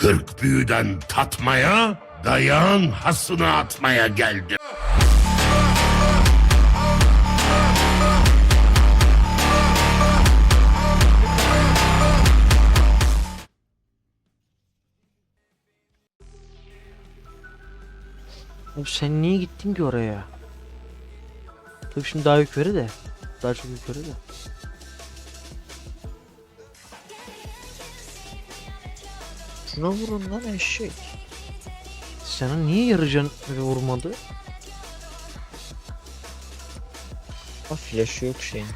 Kırk büyüden tatmaya, dayağın hasını atmaya geldim. Oğlum sen niye gittin ki oraya? Tabii şimdi daha yukarı de. Daha çok yukarı da. Şuna vurun lan eşek. Sana niye yarıcan vurmadı? Ha flash yok şeyin.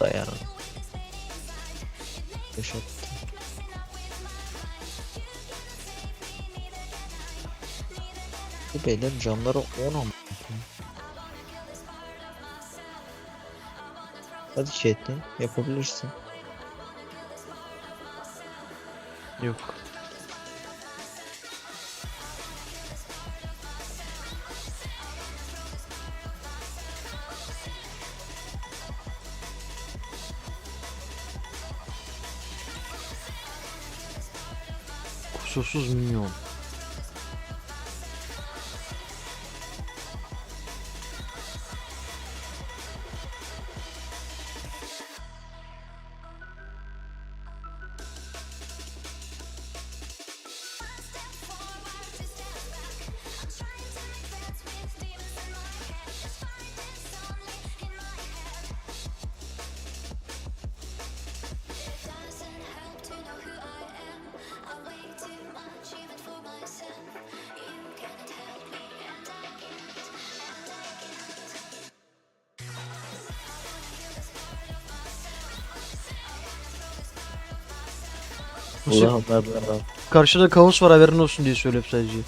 Dayanın. Flash attı. Bu beyler canları 10 ama. Hadi chat'te yapabilirsin. Yok. sus sus. Nasıl- Allah onlar da Karşıda kaos var haberin olsun diye söyleyeyim sadece.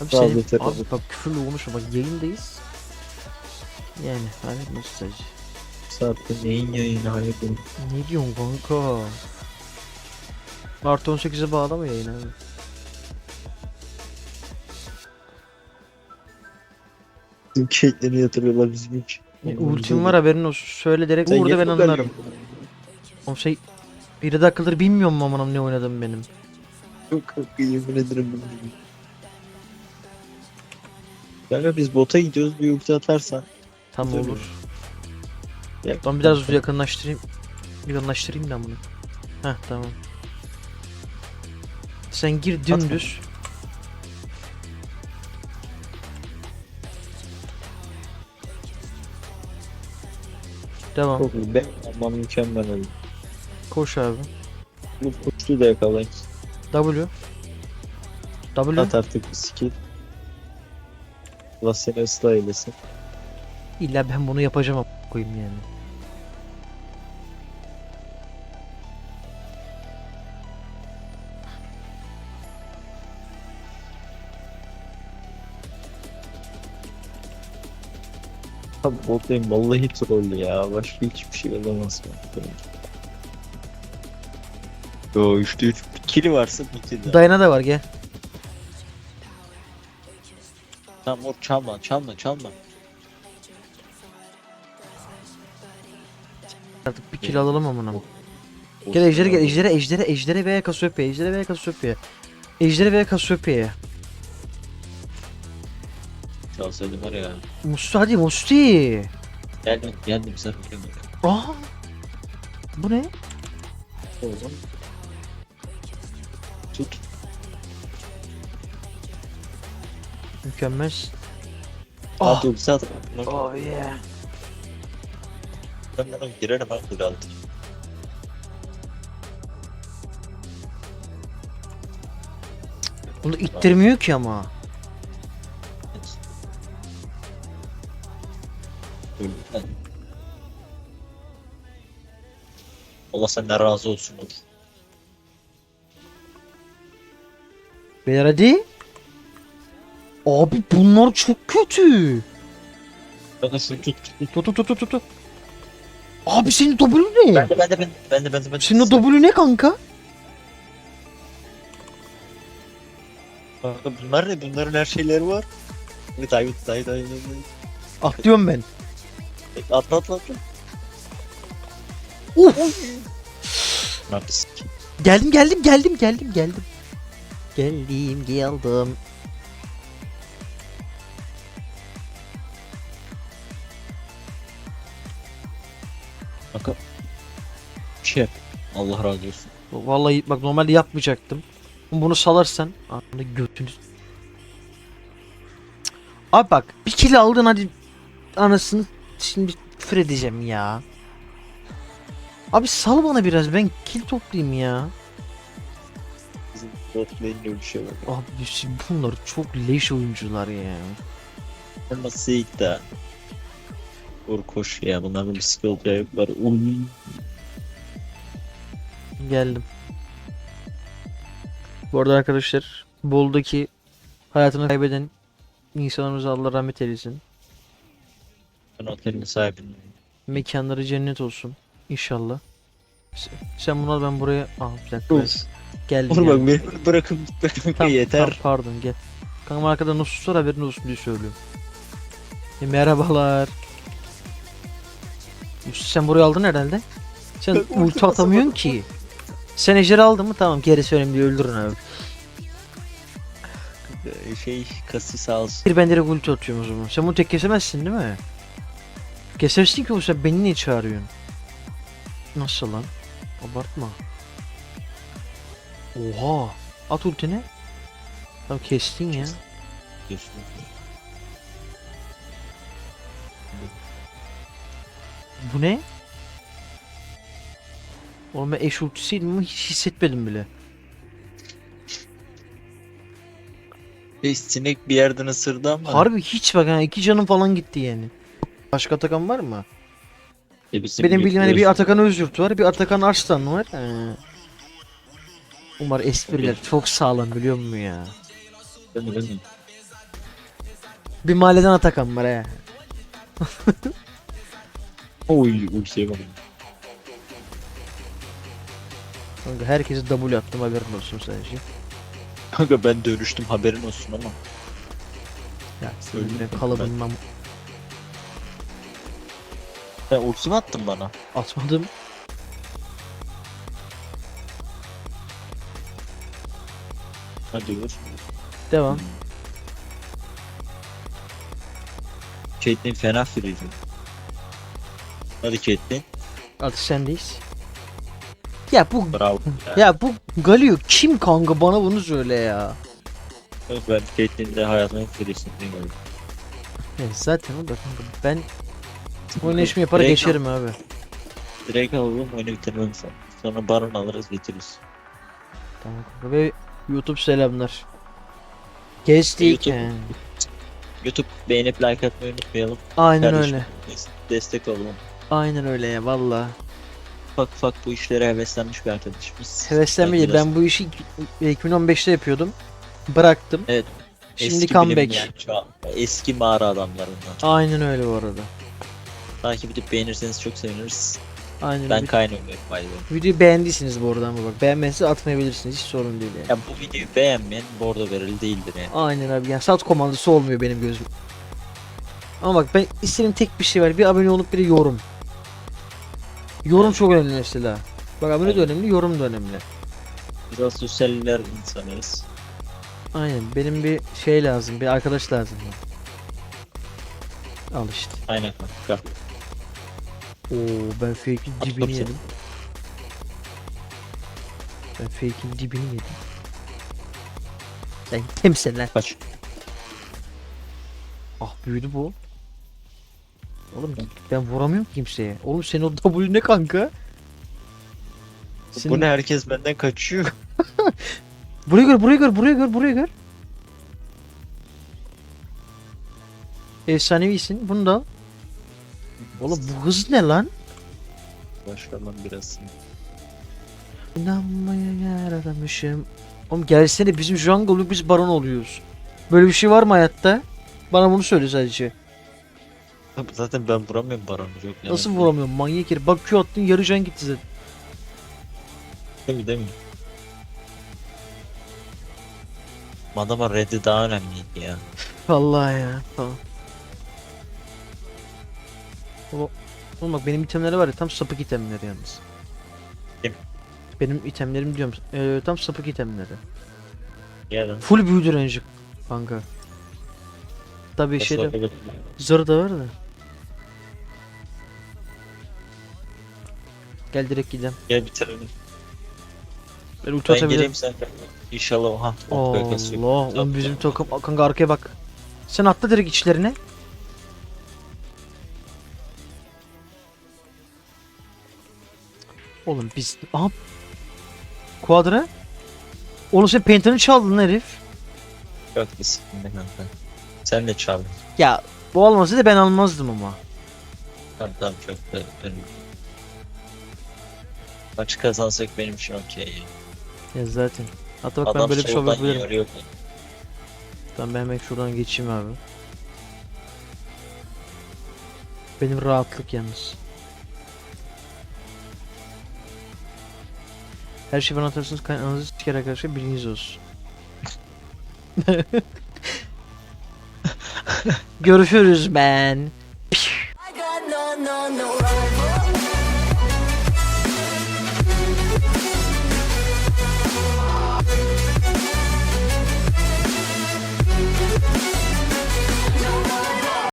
Abi Sağ ol, senin, yeter abi abi. bak küfürlü konuşma bak yayındayız. Yani haberin olsun sadece. saatte neyin yayını hayırdır? Ne diyorsun kanka? Artı 18'e bağlama yayın abi. Bizim kekleri yatırıyorlar bizim için. E, ultim var haberin olsun. Söyle direkt Sen vur da ben anlarım. Oğlum şey... Bir dakikadır bilmiyorum mu amanım ne oynadım benim. Çok çok yemin ederim bunu. Kanka biz bota gidiyoruz bir ulti atarsan. Tam Tabii. olur. Ya, Ben biraz yakınlaştırayım. Yakınlaştırayım ben bunu. Heh tamam. Sen gir dümdüz. Devam. Çok iyi. Ben aman mükemmel oldu. Koş abi. Bu kuşlu da yakalayın. W. W. At artık bir skill. Allah seni ıslah eylesin. İlla ben bunu yapacağım koyayım yani. Abi botlayım vallahi troll ya. Başka hiçbir şey olamaz. Yo işte 3 kili varsa bitirdi. Dayana da var gel. Tamam or çalma çalma çalma. Artık bir kill alalım amına. Gel ejdere gel ejdere ejdere ejdere veya Cassiopeia ejdere veya Cassiopeia. Ejdere veya Cassiopeia. Çalsaydım var ya. Musti hadi Musti. Geldim geldim sen geldim. Aa. Bu ne? Oğlum. Tut. Mükemmel. Ah. Dur sat. Oh yeah. Ben bana girerim ha kul altı. Bunu ittirmiyor ki ama. Allah senden razı olsun olur. Beyler hadi. Abi bunlar çok kötü. De şunu tut. Tut tut tut tut tut. Abi senin W ne? Ben de ben de ben de ben de ben de ben de. Senin o W ne kanka? Kanka bunlar ne? Bunların her şeyleri var. Evet dayı dayı dayı dayı. Atlıyorum ben. Atla atla atla. Uf. Geldim geldim geldim geldim geldim. Geldim geldim. Kanka. Şey. Allah razı olsun. Vallahi bak normalde yapmayacaktım. Bunu salarsan anında götünü. Abi bak bir kilo aldın hadi anasını şimdi küfür edeceğim ya. Abi sal bana biraz ben kil toplayayım ya. Bizim bot şey var. Abi şimdi bunlar çok leş oyuncular ya. Ama Seyit de. Vur koş ya bunların bir skill olacağı var. Um. Geldim. Bu arada arkadaşlar Bol'daki hayatını kaybeden insanlarımıza Allah rahmet eylesin. Ben otelin sahibiyim. Mekanları cennet olsun. İnşallah. Sen, sen bunlar ben buraya... Ah bir dakika. Geldim. Oğlum bak beni bırakın Tamam, yeter. tamam, pardon gel. Kanka arkada nasıl susar haberin olsun diye söylüyorum. E, merhabalar. Yusuf sen burayı aldın herhalde. Sen ulti atamıyorsun ki. Sen ejderi aldın mı? Tamam gerisi önemli değil öldürün abi. Şey kası sağ olsun. Bir ben direkt ulti atıyorum o zaman. Sen bunu tek kesemezsin değil mi? Kesersin ki o sen beni niye çağırıyorsun? Nasıl lan? Abartma. Oha. At ultini. Tamam kestin ya. Bu ne? Oğlum ben eş ultisiydim ama hiç hissetmedim bile. Şey, sinek bir yerden ısırdı ama. Harbi hiç bak ha iki canım falan gitti yani. Başka Atakan var mı? E, bizim Benim bildiğim hani bir. Atakan Özyurt var, bir Atakan Arslan var. Ee, Umar espriler çok sağlam biliyor musun ya? Değil mi, değil mi? Bir mahalleden Atakan var he. Oy ultiye bak. Kanka herkese W attım haberin olsun sadece. Kanka ben dönüştüm haberin olsun ama. Ya Öyle senin de mi? kalıbından Sen ulti mi attın bana? atmadım. Hadi vur. Devam. Caitlyn fena friydi. Hadi Caitlyn. Artık sendeyiz. Ya bu Bravo. ya bu Galio kim kanka bana bunu söyle ya. Ben Caitlyn'de hayatımın gördüm. Ya zaten o da kanka ben oynayışımı yapar Direkt- geçerim abi. Direkt alalım oyunu bitirelim sonra. Sonra baron alırız bitiririz. Tamam kanka ve YouTube selamlar. Geçtik. YouTube-. YouTube beğenip like atmayı unutmayalım. Aynen Kardeşim, öyle. des- Destek olalım. Aynen öyle ya valla. Ufak ufak bu işlere heveslenmiş bir arkadaşımız. Heveslenme değil. biraz Ben bu işi 2015'te yapıyordum. Bıraktım. Evet, Şimdi eski comeback. an eski mağara adamlarından. Aynen öyle bu arada. Takip edip beğenirseniz çok seviniriz. Aynen Ben by the way. Videoyu beğendiyseniz bu arada ama bak. Beğenmezse atmayabilirsiniz. Hiç sorun değil yani. Ya bu videoyu beğenmeyen bordo verili değildir yani. Aynen abi. Yani sat komandosu olmuyor benim gözüm. Ama bak ben istediğim tek bir şey var. Bir abone olup bir de yorum. Yorum çok önemli mesela. Bak abone de önemli, yorum da önemli. Biraz sosyaller insanıyız. Aynen. Benim bir şey lazım. Bir arkadaş lazım. Al işte. Aynen kanka. Oo ben fake'in dibini bakayım. yedim. Ben fake'in dibini yedim. Sen kimsin lan? Kaç. Ah büyüdü bu. Oğlum ben vuramıyorum ki kimseye. Oğlum senin o W ne kanka? Senin... Bu ne herkes benden kaçıyor. Buraya gör, buraya gör, buraya gör, buraya gör. Efsanevisin. Bunu da al. Oğlum bu hız ne lan? Başlamam biraz. İnanmaya yaradamışım. Oğlum gelsene bizim jungle'lık biz baron oluyoruz. Böyle bir şey var mı hayatta? Bana bunu söyle sadece. Zaten ben vuramıyorum baronu yok. yani. Nasıl vuramıyorum manyak herif. Bak Q attın yarı can gitti zaten. Değil mi değil mi? Adama red'i daha önemliydi ya. Vallahi ya. Tamam. Oğlum, oğlum bak benim itemleri var ya tam sapık itemler yalnız. Kim? Benim itemlerim diyorum. Ee, tam sapık itemleri. Yarın. Full büyü direnci kanka. Tabii Nasıl şeyde olabilir? zırh da var da. Gel direkt gidelim. Gel bitirelim. Ben ulti Ben atabilirim. geleyim sen. İnşallah oha. Allah, oğlum bizim takım kanka arkaya bak. Sen atla direkt içlerine. Oğlum biz aha Kuadra Oğlum sen pentanı çaldın herif. Disiplinli kanka. Sen de çaldın. Ya bu olmasaydı ben almazdım ama. Tamam tamam çok da önemli. Maçı kazansak benim için okey. ya. Zaten. Hatta bak ben Adam böyle bir şey soldan yapabilirim. yarıyor. Tamam ben hemen şuradan geçeyim abi. Benim rahatlık yalnız. Her şeyi bana atarsanız kanalınızı siker arkadaşlar bilginiz olsun. Görüşürüz ben. I got no no no